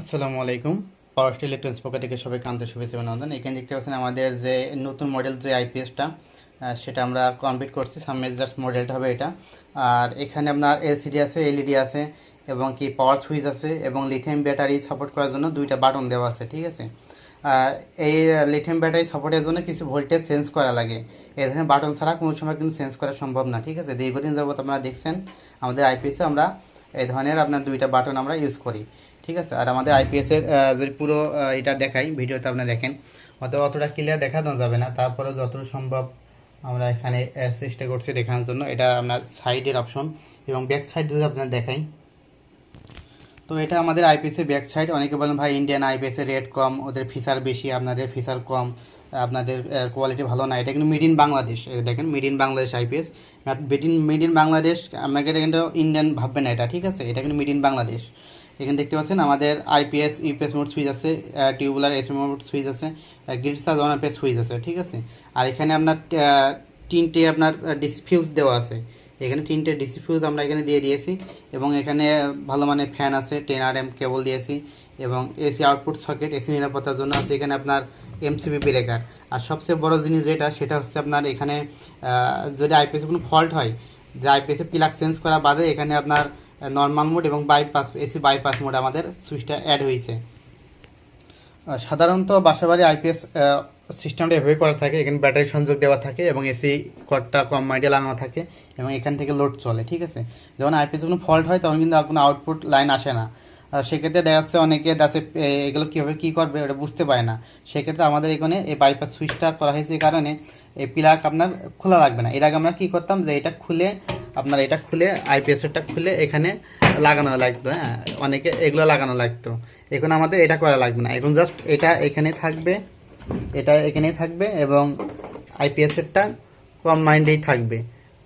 আসসালামু আলাইকুম। Power electronics পক্ষ থেকে সবাইকে আন্তরিক শুভেচ্ছা অভিনন্দন। এখানে দেখতে পাচ্ছেন আমাদের যে নতুন মডেল যে আইপিএসটা সেটা আমরা কমপ্লিট করছি। জাস্ট মডেলটা হবে এটা। আর এখানে আপনার এলসিডি আছে এলইডি আছে, এবং কি পাওয়ার সুইচ আছে, এবং লিথিয়াম ব্যাটারি সাপোর্ট করার জন্য দুইটা বাটন দেওয়া আছে, ঠিক আছে? এই লিথিয়াম ব্যাটারি সাপোর্টের জন্য কিছু ভোল্টেজ চেঞ্জ করা লাগে। এই ধরনের বাটন ছাড়া কোনো সময় কিন্তু চেঞ্জ করা সম্ভব না, ঠিক আছে? দীর্ঘদিন যাবত আপনারা দেখছেন, আমাদের আইপিএসে আমরা এই ধরনের আপনার দুইটা বাটন আমরা ইউজ করি। ঠিক আছে? আর আমাদের আইপিএসের যদি পুরো এটা দেখাই ভিডিওতে আপনারা দেখেন হয়তো অতটা ক্লিয়ার দেখানো যাবে না। তারপরে যতটুকু সম্ভব আমরা এখানে চেষ্টা করছি দেখানোর জন্য। এটা আপনার সাইডের অপশন এবং ব্যাক সাইড যদি আপনার দেখাই। তো এটা আমাদের আইপিএসের ব্যাক সাইড অনেকে বলেন, ভাই ইন্ডিয়ান আইপিএসের রেট কম, ওদের ফিচার বেশি, আপনাদের ফিচার কম, আপনাদের কোয়ালিটি ভালো না। এটা কিন্তু মিড ইন বাংলাদেশ দেখেন made in Bangladesh IPS made in made in Bangladesh আপনাকে কিন্তু ইন্ডিয়ান ভাববেন না এটা, ঠিক আছে? এটা কিন্তু মিড ইন বাংলাদেশ এখানে দেখতে পাচ্ছেন আমাদের আইপিএস ইউপিএস মোড সুইচ আছে টিউবুলার এসএম মোড সুইচ আছে grid surge one IPS switch আছে, ঠিক আছে? আর এখানে আপনার তিনটে আপনার ডিসফিউজ দেওয়া আছে। এখানে তিনটে ডিসি ফিউজ আমরা এখানে দিয়ে দিয়েছি এবং এখানে ভালো মানের ফ্যান আছে টেন আর এম কেবল দিয়েছি এবং এসি আউটপুট সকেট এসি নিরাপত্তার জন্য আছে এখানে আপনার এমসিবি ব্রেকার আর সবচেয়ে বড় জিনিস যেটা, সেটা হচ্ছে আপনার এখানে যদি আইপিএসে কোনো ফল্ট হয়, যে আইপিএসে প্লাগ চেঞ্জ করা বাদে এখানে আপনার নর্মাল মোড এবং বাইপাস এসি বাইপাস মোড আমাদের সুইচটা অ্যাড হয়েছে। সাধারণত বাসাবাড়ি আইপিএস সিস্টেমটা এভাবে করা থাকে, এখানে ব্যাটারি সংযোগ দেওয়া থাকে এবং এসি কটটা কম মাইডে লাগানো থাকে এবং এখান থেকে লোড চলে, ঠিক আছে? যখন আইপিএস কোনো ফল্ট হয়, তখন কিন্তু আর কোনো আউটপুট লাইন আসে না। সেক্ষেত্রে দেখা যাচ্ছে অনেকে দাসে এগুলো কীভাবে কী করবে ওটা বুঝতে পারে না। সেক্ষেত্রে আমাদের এখানে এই বাইপাস সুইচটা করা হয়েছে কারণে এই প্লাগ আপনার খোলা লাগবে না। এর আগে আমরা কী করতাম যে এটা খুলে, আপনার এটা খুলে আইপিএসটা খুলে এখানে লাগানো লাগতো হ্যাঁ? অনেকে এগুলো লাগানো লাগতো। এখন আমাদের এটা করা লাগবে না। এখন জাস্ট এটা এখানে থাকবে, এটা এখানেই থাকবে এবং আইপিএসেরটা কম মাইন্ডেই থাকবে।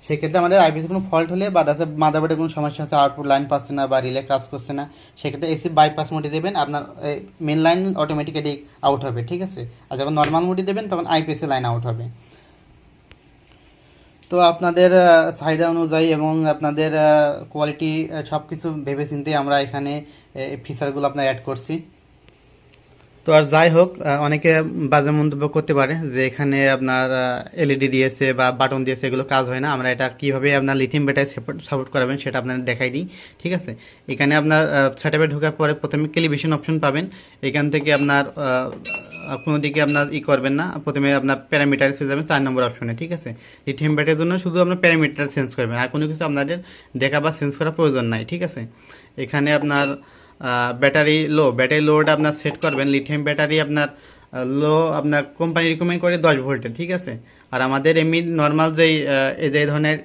সেক্ষেত্রে আমাদের আইপিএস কোনো ফল্ট হলে বা দাসে মাদারবোর্ডে কোনো সমস্যা আছে আউটপুট লাইন পাচ্ছে না বা রিলে কাজ করছে না, সেক্ষেত্রে এসি বাইপাস মোডে দেবেন, আপনার মেন লাইন অটোমেটিক্যালি আউট হবে, ঠিক আছে? আর যখন নর্মাল মোডে দেবেন, তখন আইপিএসের লাইন আউট হবে। তো আপনাদের চাহিদা অনুযায়ী এবং আপনাদের কোয়ালিটি সব কিছু ভেবে চিন্তে আমরা এখানে ফিচারগুলো আপনার অ্যাড করছি। তো আর যাই হোক অনেকে বাজে মন্তব্য করতে পারে যে এখানে আপনার এলইডি দিয়েছে বা বাটন দিয়েছে, এগুলো কাজ হয় না। আমরা এটা কীভাবে আপনার লিথিয়াম ব্যাটারি সাপোর্ট করাবেন সেটা আপনাদের দেখাই দিই, ঠিক আছে? এখানে আপনার সেটআপে ঢোকার পরে প্রথমে টেলিভিশন অপশন পাবেন। এখান থেকে আপনার কোনো দিকে আপনার ই করবেন না। প্রথমে আপনার প্যারামিটার চলে যাবেন চার নম্বর অপশনে ঠিক আছে? লিথিয়াম ব্যাটারির জন্য শুধু আপনার প্যারামিটার চেঞ্জ করবেন। আর কোনো কিছু আপনাদের দেখা বা চেঞ্জ করার প্রয়োজন নাই, ঠিক আছে? এখানে আপনার ব্যাটারি লো ব্যাটারি লোড আপনার সেট করবেন লিথিয়াম ব্যাটারি আপনার লো আপনার কোম্পানি রিকমেন্ড করে দশ ভোল্টের ঠিক আছে? আর আমাদের এমনি নর্মাল যেই যে ধরনের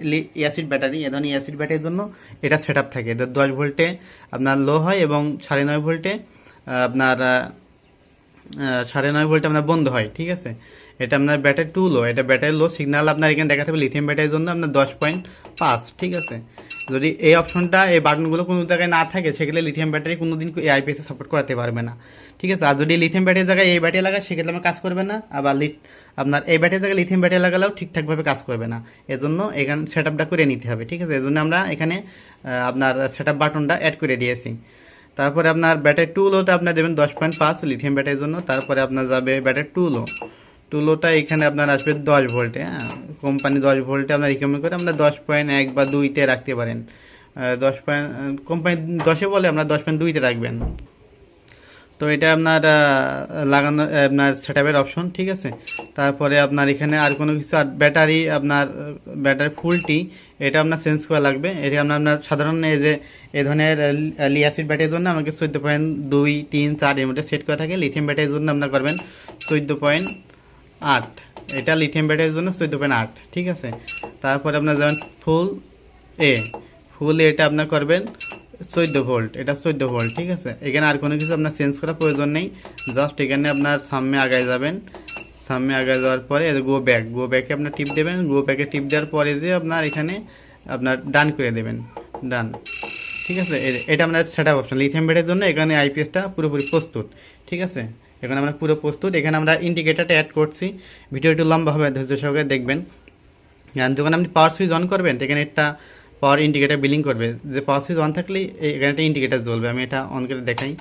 অ্যাসিড ব্যাটারি এ ধরনের অ্যাসিড ব্যাটারির জন্য এটা সেট আপ থাকে দশ ভোল্টে আপনার লো হয় এবং সাড়ে নয় ভোল্টে আপনার সাড়ে নয় ভোল্টে আপনার বন্ধ হয়, ঠিক আছে? এটা আপনার ব্যাটারি টু লো এটা ব্যাটারি লো সিগন্যাল আপনার এখানে দেখা থাকবে লিথিয়াম ব্যাটারির জন্য আপনার দশ পয়েন্ট পাঁচ ঠিক আছে? যদি এই অপশনটা, এই বাটনগুলো কোনো জায়গায় না থাকে, সেক্ষেত্রে লিথিয়াম ব্যাটারি কোনো দিন আইপিএসে সাপোর্ট করাতে পারবে না। ঠিক আছে? আর যদি লিথিয়াম ব্যাটারির জায়গায় এই ব্যাটারি লাগায়, সেক্ষেত্রে আমার কাজ করবে না। আবার লিথ আপনার এই ব্যাটারির জায়গায় লিথিয়াম ব্যাটারি লাগালেও ঠিকঠাকভাবে কাজ করবে না। এজন্য এখানে সেট আপটা করে নিতে হবে, ঠিক আছে? এজন্য আমরা এখানে আপনার সেট আপ বাটনটা অ্যাড করে দিয়েছি। তারপরে আপনার ব্যাটারি টু লোটা আপনার দেবেন দশ পয়েন্ট পাঁচ লিথিয়াম ব্যাটারির জন্য। তারপরে আপনার যাবে ব্যাটারি টু লো টু লোটা এখানে আপনার আসবে দশ ভোল্টে হ্যাঁ? কোম্পানি দশ ভোল্টে আপনার রিকমেন্ড করে, আমরা দশ পয়েন্ট এক বা দুইতে রাখতে পারেন। দশ পয়েন্ট কোম্পানি দশে বলে আপনার দশ পয়েন্ট দুইতে রাখবেন। তো এটা আপনার লাগানো, আপনার সেটআপের অপশন ঠিক আছে? তারপরে আপনার এখানে আর কোনো কিছু, আর ব্যাটারি আপনার, ব্যাটারি ফুলটি, এটা আপনার চেঞ্জ করা লাগবে। এটা আপনার আপনার সাধারণ এই যে, এ ধরনের লিয়াসিড ব্যাটারির জন্য আমাকে চোদ্দ পয়েন্ট দুই, তিন, চার এর মধ্যে সেট করা থাকে। লিথিয়াম ব্যাটারির জন্য আপনার করবেন চোদ্দ পয়েন্ট আট। এটা লিথিয়াম ব্যাটারির জন্য চোদ্দ পয়েন্ট আট, ঠিক আছে? তারপরে আপনার যাবেন ফুল এ ফুল এটা আপনার করবেন চোদ্দ ভোল্ট এটা চোদ্দ ভোল্ট ঠিক আছে? এখানে আর কোনো কিছু আপনার চেঞ্জ করার প্রয়োজন নেই জাস্ট এখানে আপনার সামনে আগায় যাবেন। সামনে আগায় যাওয়ার পরে গো ব্যাক গো ব্যাকে আপনার টিপ দেবেন গো ব্যাকে টিপ দেওয়ার পরে যে আপনার এখানে আপনার ডান করে দেবেন ডান ঠিক আছে? এটা আপনার সেট আপ অপশন লিথিয়াম ব্যাটারির জন্য এখানে আইপিএসটা পুরোপুরি প্রস্তুত, ঠিক আছে? এখানে আমরা পুরো প্রস্তুত। এখানে আমরা ইন্ডিকেটারটা অ্যাড করছি। ভিডিও একটু লম্বা হবে, ধৈর্য সহকারে দেখবেন। যখন আপনি পাওয়ার সুইচ অন করবেন এখানে একটা পাওয়ার ইন্ডিকেটার বিলিং করবে। যে পাওয়ার সুইচ অন থাকলেই এখানে একটা ইন্ডিকেটার জ্বলবে। আমি এটা অন করে দেখাই।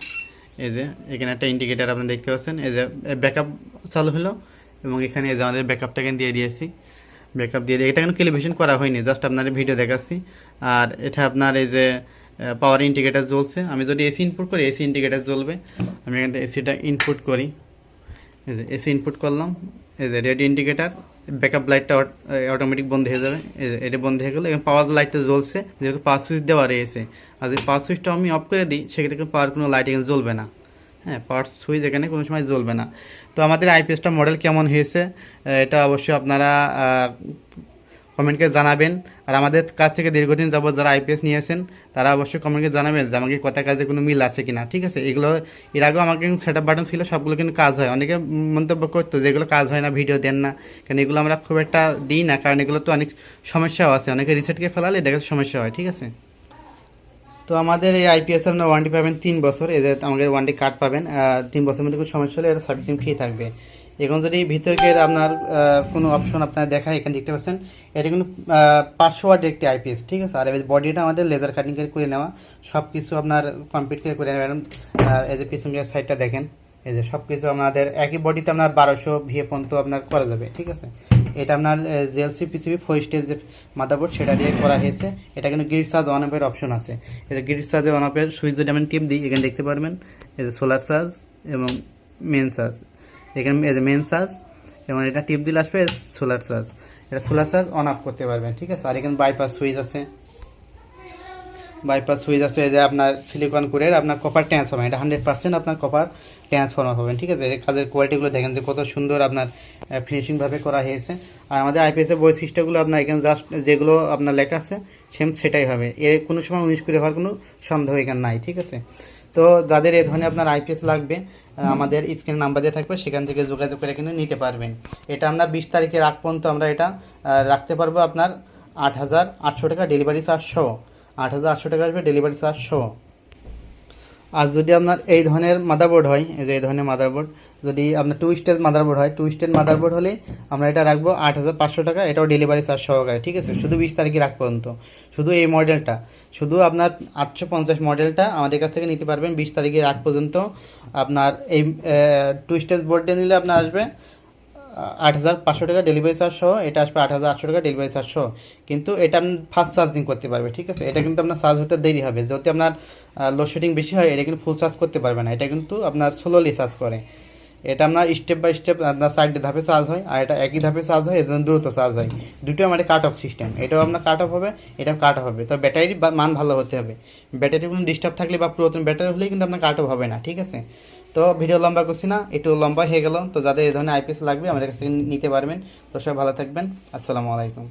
এই যে, এখানে একটা ইন্ডিকেটার আপনি দেখতে পাচ্ছেন। এই যে ব্যাকআপ চালু হলো এবং এখানে এই যে আমাদের ব্যাকআপটাকে দিয়ে দিয়েছি। ব্যাকআপ দিয়ে দিয়ে এটা কিন্তু ক্যালিব্রেশন করা হয়নি জাস্ট আপনার ভিডিও দেখাচ্ছি। আর এটা আপনার এই যে পাওয়ার ইন্ডিকেটার জ্বলছে। আমি যদি এসি ইনপুট করি এসি ইন্ডিকেটার জ্বলবে। আমি এখান এসিটা ইনপুট করি। এসি ইনপুট করলাম। এই যে রেড ইন্ডিকেটার ব্যাকআপ লাইটটা অটোমেটিক বন্ধ হয়ে যাবে। এটা বন্ধ হয়ে গেলো। এবং পাওয়ার লাইটটা জ্বলছে। যেহেতু পাওয়ার সুইচ দেওয়া রয়েছে। আর যদি পাওয়ার সুইচটা আমি অফ করে দিই, সেক্ষেত্রে পাওয়ার কোনো লাইট এখানে জ্বলবে না। হ্যাঁ পাওয়ার সুইচ এখানে কোনো সময় জ্বলবে না। তো আমাদের আইপিএসটা মডেল কেমন হয়েছে? এটা অবশ্যই আপনারা কমেন্ট করে জানাবেন। আর আমাদের কাছ থেকে দীর্ঘদিন যাবত যারা আইপিএস নিয়েছেন তারা অবশ্যই কমেন্টকে জানাবেন যে আমাকে কথা কাজে কোনো মিল আছে কিনা, ঠিক আছে? এগুলো, এর আগেও আমাকে সেট আপ বাটন ছিল, সবগুলো কিন্তু কাজ হয়। অনেকে মন্তব্য করতো যে এগুলো কাজ হয় না ভিডিও দেন না। কারণ এগুলো আমরা খুব একটা দিই না, কারণ এগুলো তো অনেক সমস্যাও আছে। অনেকে রিসেটকে ফেলালে যাচ্ছে সমস্যা হয়, ঠিক আছে? তো আমাদের এই আইপিএস আপনার ওয়ারেন্টি পাবেন তিন বছর। এদের আমাদের ওয়ারেন্টি কার্ড পাবেন। তিন বছরের মধ্যে কোনো সমস্যা হলে এটা সার্ভিসিং ফ্রি থাকবে। এখন যদি ভিতরকের আপনার কোনো অপশন আপনার দেখায়, এখানে দেখতে পাচ্ছেন, এটা কিন্তু পাঁচশো ওয়াট একটি আইপিএস ঠিক আছে? আর এই বডিটা আমাদের লেজার কাটিং করে নেওয়া সব কিছু আপনার কমপ্লিট করে করে নেবেন এই যে পিছনের সাইডটা দেখেন, এই যে সব কিছু আমাদের, একই বডিতে আপনার বারোশো ভিএ পর্যন্ত আপনার করা যাবে, ঠিক আছে? এটা আপনার জেএলসি পিসিবি ফোর স্টেজ যে মাদারবোর্ড সেটা দিয়ে করা হয়েছে। এটা কিন্তু গ্রিড চার্জ অন অফের অপশন আছে। এই যে গ্রিড চার্জে অন অফের সুইচ যদি আমি টিপ দিই, এখানে দেখতে পারবেন, এই যে সোলার চার্জ এবং মেন চার্জ এখানে মেন চার্জ এবং এটা টিপ দিলে আসবে সোলার চার্জ এটা সোলার চার্জ অন অফ করতে পারবেন, ঠিক আছে? আর এখানে বাইপাস সুইচ আছে। বাইপাস সুইচ আছে যে আপনার সিলিকন করে আপনার কপার ট্রান্সফর্মার এটা হান্ড্রেড পার্সেন্ট আপনার কপার ট্রান্সফর্মার পাবেন ঠিক আছে? কাজের কোয়ালিটিগুলো দেখেন যে কত সুন্দর আপনার ফিনিশিংভাবে করা হয়েছে। আর আমাদের আইপিএসের বৈশিষ্ট্যগুলো আপনার এখানে জাস্ট যেগুলো আপনার লেখা আছে সেম সেটাই হবে। এর কোনো সময় উনিশ করে হওয়ার কোনো সন্দেহ এখানে নাই, ঠিক আছে? তো যাদের এ ধরনের আপনার আইপিএস লাগবে আমাদের স্ক্রিন নাম্বার দিয়ে থাকবে, সেখান থেকে যোগাযোগ করে কিন্তু নিতে পারবেন। এটা আমরা বিশ তারিখে রাখ পর্যন্ত আমরা এটা রাখতে পারব আপনার আট হাজার আটশো টাকা ডেলিভারি চার্জ সহ। আট হাজার আটশো টাকা আসবে ডেলিভারি চার্জ সহ। আর যদি আপনার এই ধরনের মাদারবোর্ড হয়, এই যে এই ধরনের মাদারবোর্ড যদি আপনার টু স্টেজ মাদারবোর্ড হয় টু স্টেজ মাদারবোর্ড হলে আমরা এটা রাখব আট হাজার পাঁচশো টাকা, এটাও ডেলিভারি চার্জ সহকারে, ঠিক আছে? শুধু বিশ তারিখে রাখ পর্যন্ত। শুধু এই মডেলটা শুধু আপনার আটশো পঞ্চাশ মডেলটা আমাদের কাছ থেকে নিতে পারবেন বিশ তারিখে রাখ পর্যন্ত। আপনার এই টু স্টেজ বোর্ডটা নিলে আপনার আসবে আট হাজার পাঁচশো টাকা ডেলিভারি চার্জ সহ, এটা আসবে আট হাজার আটশো টাকা ডেলিভারি চার্জ সহ। কিন্তু এটা আপনি ফাস্ট চার্জিং করতে পারবে, ঠিক আছে? এটা কিন্তু আপনার চার্জ হতে দেরি হবে। যদি আপনার লোডশেডিং বেশি হয়, এটা কিন্তু ফুল চার্জ করতে পারবে না। এটা কিন্তু আপনার স্লোলি চার্জ করে। এটা আপনার স্টেপ বাই স্টেপ আপনার সাইড ধাপে চার্জ হয়, আর এটা একই ধাপে চার্জ হয়, এজন্য দ্রুত চার্জ হয়। দুটো আমার কাট অফ সিস্টেম এটাও আপনার কাট অফ হবে, এটাও কাট অফ হবে। তো ব্যাটারির মান ভালো হতে হবে। ব্যাটারি কোনো ডিস্টার্ব থাকলে বা পুরাতন ব্যাটারি হলে কিন্তু আপনার কাট অফ হবে না, ঠিক আছে? তো ভিডিও লম্বা করছি না, একটু লম্বা হয়ে গেল। তো যাদের এই ধরনের আইপিএস লাগবে, আমাদের কাছ থেকে নিতে পারবেন। তো সবাই ভালো থাকবেন। আসসালামু আলাইকুম।